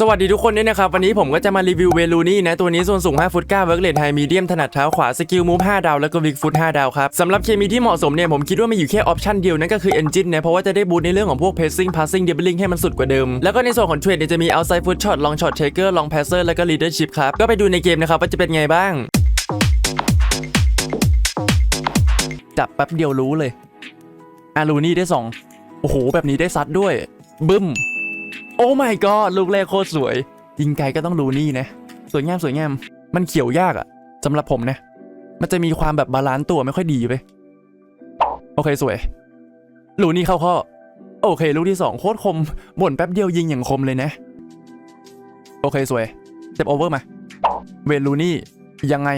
สวัสดีทุกคนด้วยนะครับ วันนี้ผมก็จะมารีวิวเวลูนี่นะ ตัวนี้ส่วนสูง 5 ฟุต9เวิร์กเลนไฮมีเดียมถนัดเท้าขวา สกิลมูฟ5ดาว แล้วก็วิกฟุต 5 ดาวครับ สำหรับเคมีที่เหมาะสมเนี่ยผมคิดว่ามีอยู่แค่ออปชันเดียว นั่นก็คือ Engine นะ เพราะว่าจะได้บูตในเรื่องของพวก Pacing Passing Dribbling ให้มันสุดกว่าเดิม แล้วก็ในส่วนของเทรดเนี่ยจะมี Outside Foot Shot Long Shot Taker Long Passer แล้วก็ Leadership ครับก็ไปดูในเกมนะครับว่าจะเป็นไงบ้างจับแป๊บเดียวรู้เลยอารูนี่ได้สองโอ้โหแบบนี้ได้ซัดด้วยบึ้ม โอ้ my god ลูกแรกโคตรสวย ยิงไกลก็ต้องรูนี่นะ สวยงามสวยงาม มันเขียวยากอะสำหรับผมนะ มันจะมีความแบบบาลานซ์ตัวไม่ค่อยดีไปโอเคสวยลูนี่เข้าข้อ โอเค ลูกที่สองโคตรคมบ่นแป๊บเดียวยิงอย่างคมเลยนะ โอเคสวยเ e ปโอเวอร์มา เวนลูนี่ยังไง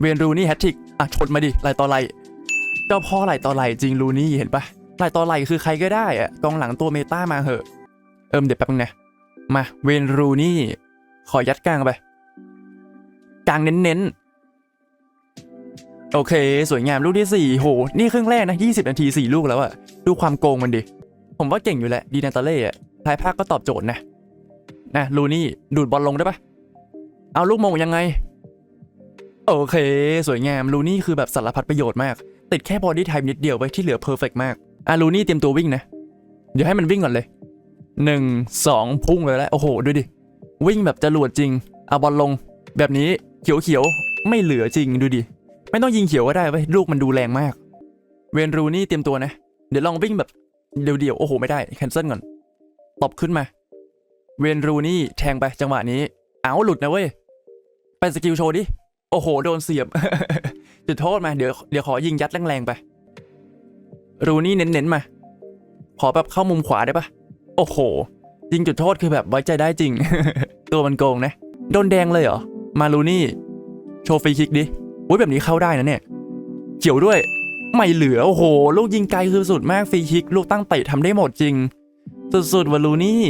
เวนลูนี่แฮตทริกอะชนมาดิไหลต่อไหลเจ้าพ่อไหลต่อไหลจริงลูนี่เห็นปะไหลต่อไหลคือใครก็ได้อะกองหลังตัวเมตามาเหอะ เอิมเดี๋ยวแป๊บนึงนะ มาเวนรูนี่ ขอยัดกลางไป กลางเน้นๆ โอเค สวยงามลูกที่ 4 โห นี่ครึ่งแรกนะ 20 นาที 4 ลูกแล้วอะดูความโกงมันดิ ผมว่าเก่งอยู่แหละ ดีนาตาเล่อะท้ายภาคก็ตอบโจทย์นะ นะลูนี่ดูดบอลลงได้ปะเอาลูกมงยังไง โอเค สวยงามลูนี่คือแบบสารพัดประโยชน์มาก ติดแค่บอดี้ไทม์นิดเดียวไปที่เหลือเพอร์เฟกมากอะลูนี่เตรียมตัววิ่งนะ เดี๋ยวให้มันวิ่งก่อนเลย หนึ่งสองพุ่งเลยแล้วโอ้โหดูดิ วิ่งแบบจรวดจริงเอาบอลลง แบบนี้เขียวเขียวๆ ไม่เหลือจริงดูดิ ไม่ต้องยิงเขียวก็ได้เว้ยลูกมันดูแรงมาก เวนรูนี่เตรียมตัวนะ เดี๋ยวลองวิ่งแบบเดี่ยวๆ โอ้โห ไม่ได้แคนเซิลก่อนตบขึ้นมา เวนรูนี่แทงไปจังหวะนี้ เอาหลุดนะเว้ยไปสกิลโชว์ดิ โอ้โห โดนเสียบจุดโทษมาเดี๋ยวเดี๋ยวขอยิงยัดแรงๆไป รูนี่เน้นๆมา ขอแบบเข้ามุมขวาได้ปะ โอ้โหยิงจุดโทษคือแบบไว้ใจได้จริง ตัวมันโกงนะ โดนแดงเลยเหรอ มาลูนี่ โชว์ฟรีคิกดิอุ้ยแบบนี้เข้าได้นะเนี่ย เขียวด้วย ไม่เหลือ โอ้โห ลูกยิงไกลคือสุดมากฟรีคิก ลูกตั้งเตะทำได้หมดจริง สุดๆว่าลูนี่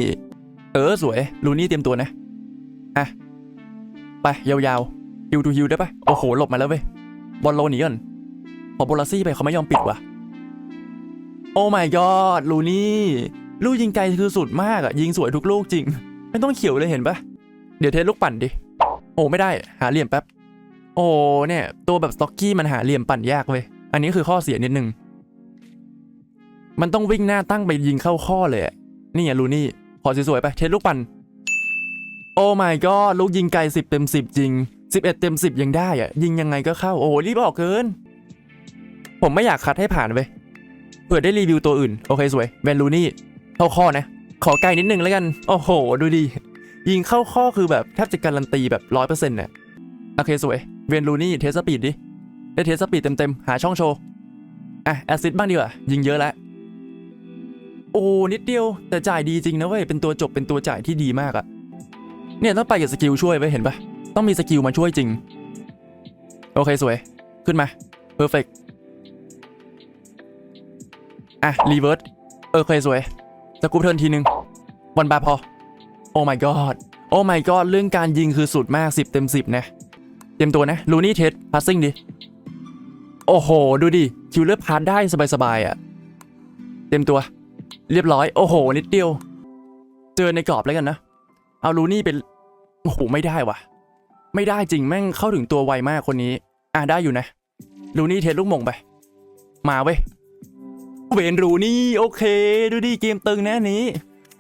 เออสวย ลูนี่เตรียมตัวนะ อะ ไปยาวๆฮิวทูฮิวได้ปะโอ้โห หลบมาแล้วเว้ย บอลโลนี่ก่อนพอโบลาซี่ไปเขาไม่ยอมปิดว่ะ โอ้ my god ลูนี่ ลูกยิงไกลคือสุดมากอะยิงสวยทุกลูกจริง ไม่ต้องเขียวเลยเห็นปะเดี๋ยวเทสลูกปั่นดิโอ้ไม่ได้หาเหลี่ยมแป๊บโอ้เนี่ย ตัวแบบสต็อกกี้มันหาเหลี่ยมปั่นยากเว้ยอันนี้คือข้อเสียนิดนึงมันต้องวิ่งหน้าตั้งไปยิงเข้าข้อเลยอะนี่ไงลูนี่ขอสวยๆไปเทสลูกปั่นโอ้ my god ลูกยิงไกล10 เต็ม 10 จริง 11 เต็ม 10 ยังได้อะยิงยังไงก็เข้า โอ้โหรีบออกเกิน ผมไม่อยากคัดให้ผ่านเว้ยเผื่อได้รีวิวตัวอื่น โอเคสวยแวนลูนี่ เข้าข้อนะ ขอไกลนิดนึงแล้วกัน โอ้โห ดูดิยิงเข้าข้อคือแบบแทบจะการันตีแบบร้อยเปอร์เซ็นต์เนี่ยโอเคสวย เวนลูนี่เทสสปีดดิ ได้เทสสปีดเต็มๆ หาช่องโชว์ อะ แอซิดบ้างดีกว่า ยิงเยอะแล้ว โอ้ นิดเดียว แต่จ่ายดีจริงนะเว้ย เป็นตัวจบเป็นตัวจ่ายที่ดีมากอะเนี่ยต้องไปกับสกิลช่วยไว้เห็นปะต้องมีสกิลมาช่วยจริง โอเคสวย ขึ้นมาเพอร์เฟกอะรีเวิร์สโอเคสวย สกูปเทิร์นทีนึงวันบาพอ โอ้ my god โอ้ my god เรื่องการยิงคือสุดมาก 10 เต็ม 10 นะ เตรียมตัวนะลูนี่เทสพาสซิ่งดิ โอ้โห ดูดิ คิวเลอร์พาสได้สบายๆอะ่ะ เตรียมตัว เรียบร้อย โอ้โห นิดเดียว เจอในกรอบแล้วกันนะ เอาลูนี่เป็น โอ้โห ไม่ได้วะไม่ได้จริงแม่งเข้าถึงตัวไวมากคนนี้ อะได้อยู่นะลูนี่เทสลูกมงไป มาเว้ย เวนรูนี่โอเค ดูดิเกมตึงแน่นี้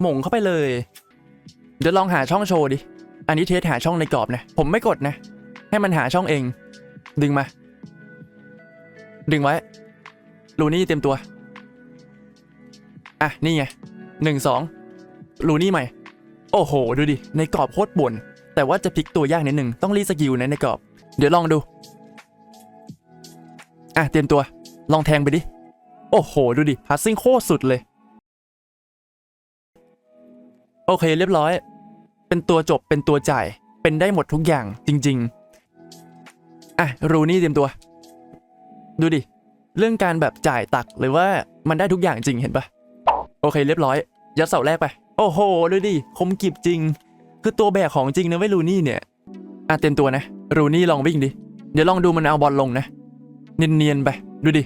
หม่งเข้าไปเลย เดี๋ยวลองหาช่องโชว์ดิ อันนี้เทสหาช่องในกรอบนะ ผมไม่กดนะ ให้มันหาช่องเอง ดึงมา ดึงไว้ลูนี่เตรียมตัว อะ นี่ไงหนึ่งสองลูนี่ใหม่ โอ้โห ดูดิ ในกรอบโคตรบ่น แต่ว่าจะพลิกตัวยากนิดหนึ่งต้องรีสกิลนะในกรอบ เดี๋ยวลองดู อะ เตรียมตัว ลองแทงไปดิ โอ้โห ดูดิพาสซิ่งโคตรสุดเลย โอเคเรียบร้อย เป็นตัวจบเป็นตัวจ่าย เป็นได้หมดทุกอย่างจริง ๆ อะ รูนี่เตรียมตัว ดูดิ เรื่องการแบบจ่ายตักหรือว่ามันได้ทุกอย่างจริงเห็นปะโอเคเรียบร้อย ยัดเสาแรกไป โอ้โห ดูดิ คมกิบจริง คือตัวแบกของจริงนะเว้ยรูนี่เนี่ย อะเตรียมตัวนะ รูนี่ลองวิ่งดิ เดี๋ยวลองดูมันเอาบอลลงนะ เนียนๆไป ดูดิ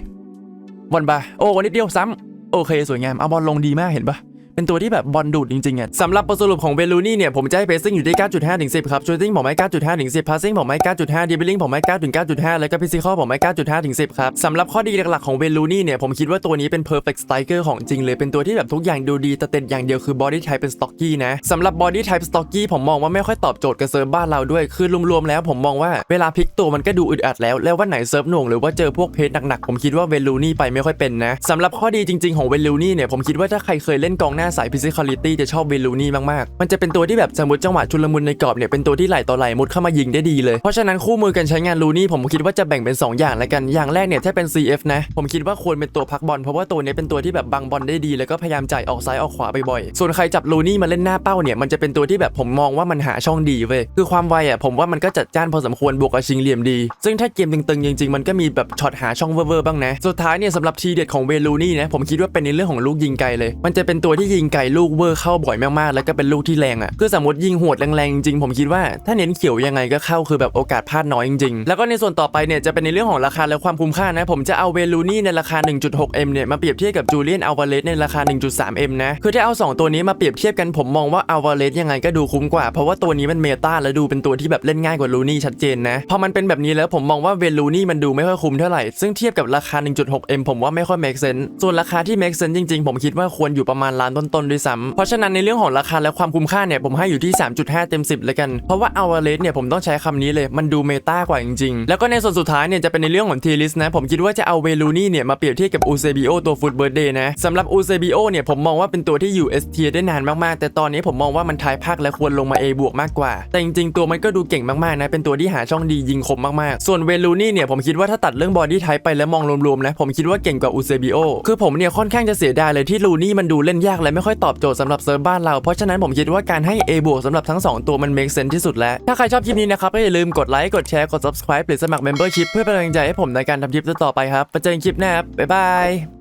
บอลไปโอ้นิดเดียวซ้ำโอเคสวยงามเอาบอลลงดีมากเห็นปะ เป็นตัวที่แบบบอลดูดจริงๆอะสำหรับบทสรุปของเวลูนี่เนี่ยผมจะให้เพซซิ่งอยู่ที่ 9.5ถึง10 ครับชูติ้งผมให้9.5ถึง10พาสซิ่งผมให้9.5ดิบลิงผมให้9ถึง9.5 แล้วก็ฟิสิกอลผมให้9.5ถึง10 ครับสำหรับข้อดีหลักๆของเวลูนี่เนี่ยผมคิดว่าตัวนี้เป็น perfect striker ของจริงเลยเป็นตัวที่แบบทุกอย่างดูดีแต่เต็ดอย่างเดียวคือ body type เป็น stocky นะสำหรับ body type stocky ผมมองว่าไม่ค่อยตอบโจทย์กับเซิร์ฟบ้านเราด้วยคือรวมๆแล้วผมมองว่าเวลาพลิกตัวมันก็ดูอึดอัดแล้วแล้ววันไหนเซิร์ฟหน่วงหรือว่าเจอพวกเพจหนักๆผมคิดว่าเวลูนี่ไปไม่ค่อยเป็นนะสำหรับข้อดีจริง ๆของเวลูนี่เนี่ยผมคิดว่าถ้าใครเคยเล่นกองหน้าสาย physicality จะชอบเวลูนี่มากๆ มันจะเป็นตัวที่แบบสมมติจังหวะชุลมุนในกรอบเนี่ยเป็นตัวที่ไหลต่อไหลมุดเข้ามายิงได้ดีเลย เพราะฉะนั้นคู่มือการใช้งานลูนี่ผมคิดว่าจะแบ่งเป็น 2 อย่างแล้วกัน อย่างแรกเนี่ยถ้าเป็น CF นะ ผมคิดว่าควรเป็นตัวพักบอลเพราะว่าตัวเนี้ยเป็นตัวที่แบบบังบอลได้ดีแล้วก็พยายามจ่ายออกซ้ายออกขวาบ่อยๆ ส่วนใครจับลูนี่มาเล่นหน้าเป้าเนี่ยมันจะเป็นตัวที่แบบผมมองว่ามันหาช่องดีเว้ย คือความไวอะผมว่ามันก็จัดจ้านพอสมควรบวกกับชิงเหลี่ยมดี ซึ่งถ้าเกมตึงๆจริงๆมันก็มีแบบช็อตหาช่องเวอร์ๆบ้างนะ สุดท้ายเนี่ยสำหรับทีเด็ดของเวลูนี่นะผมคิดว่าเป็นในเรื่องของลูกยิงไกลเลย มันจะเป็นตัวที่ยิงยิงไกลลูกเวอร์เข้าบ่อยมากๆ แล้วก็เป็นลูกที่แรงอะ คือสมมติยิงหวดแรงๆจริงๆผมคิดว่าถ้าเน้นเขียวยังไงก็เข้าคือแบบโอกาสพลาดน้อยจริงๆ แล้วก็ในส่วนต่อไปเนี่ยจะเป็นในเรื่องของราคาและความคุ้มค่านะ ผมจะเอาเวลูนี่ในราคา 1.6M เนี่ยมาเปรียบเทียบกับจูเลียนอัลวาเลสในราคา 1.3M นะ คือถ้าเอา 2 ตัวนี้มาเปรียบเทียบกันผมมองว่าอัลวาเลสยังไงก็ดูคุ้มกว่า เพราะว่าตัวนี้มันเมตาและดูเป็นตัวที่แบบเล่นง่ายกว่าลูนี่ชัดเจนนะ พอมันเป็นแบบนี้แล้วผมมองว่าเวลูนี่มันดูไม่ค่อยคุ้มเท่าไหร่ ซึ่งเทียบกับราคา 1.6M ผมว่าไม่ค่อย make sense ส่วนราคาที่ make sense จริง ๆ ผมคิดว่าควรอยู่ประมาณล้านต้นๆด้วยซ้ำเพราะฉะนั้นในเรื่องของราคาและความคุ้มค่าเนี่ยผมให้อยู่ที่ 3.5 เต็ม 10เลยกัน เพราะว่าอัลวาเลสเนี่ยผมต้องใช้คำนี้เลยมันดูเมตากว่าจริงๆ แล้วก็ในส่วนสุดท้ายเนี่ยจะเป็นในเรื่องของทีลิสนะผมคิดว่าจะเอาเวลูนี่เนี่ยมาเปรียบเทียบกับอูเซบิโอตัวฟุตเบิร์ดเดย์นะสำหรับอูเซบิโอเนี่ยผมมองว่าเป็นตัวที่อยู่ S เทียได้นานมากๆ แต่ตอนนี้ผมมองว่ามันทายภาคและควรลงมา A บวกมากกว่า แต่จริงๆตัวมันก็ดูเก่งมากๆนะเป็นตัวที่หาช่องดียิงคมมากๆ ส่วนเวลูนี่เนี่ยผมคิดว่าถ้าตัดเรื่องบอดี้ไทป์ไปแล้วมองรวมๆนะผมคิดว่าเก่งกว่าอูเซบิโอคือผมเนี่ยค่อนข้างจะเสียดายเลยที่ลูนี่มันดูเล่นยากและไม่ค่อยตอบโจทย์สำหรับเซิร์ฟบ้านเรา เพราะฉะนั้นผมคิดว่าการให้ A บวกสำหรับทั้งสองตัวมันเมคเซนที่สุดแล้ว ถ้าใครชอบคลิปนี้นะครับก็อย่าลืมกดไลค์กดแชร์กด subscribe หรือสมัคร membership เพื่อเป็นกำลังใจให้ผมในการทำคลิปต่อๆไปครับไปเจอกันคลิปหน้าครับบ๊ายบาย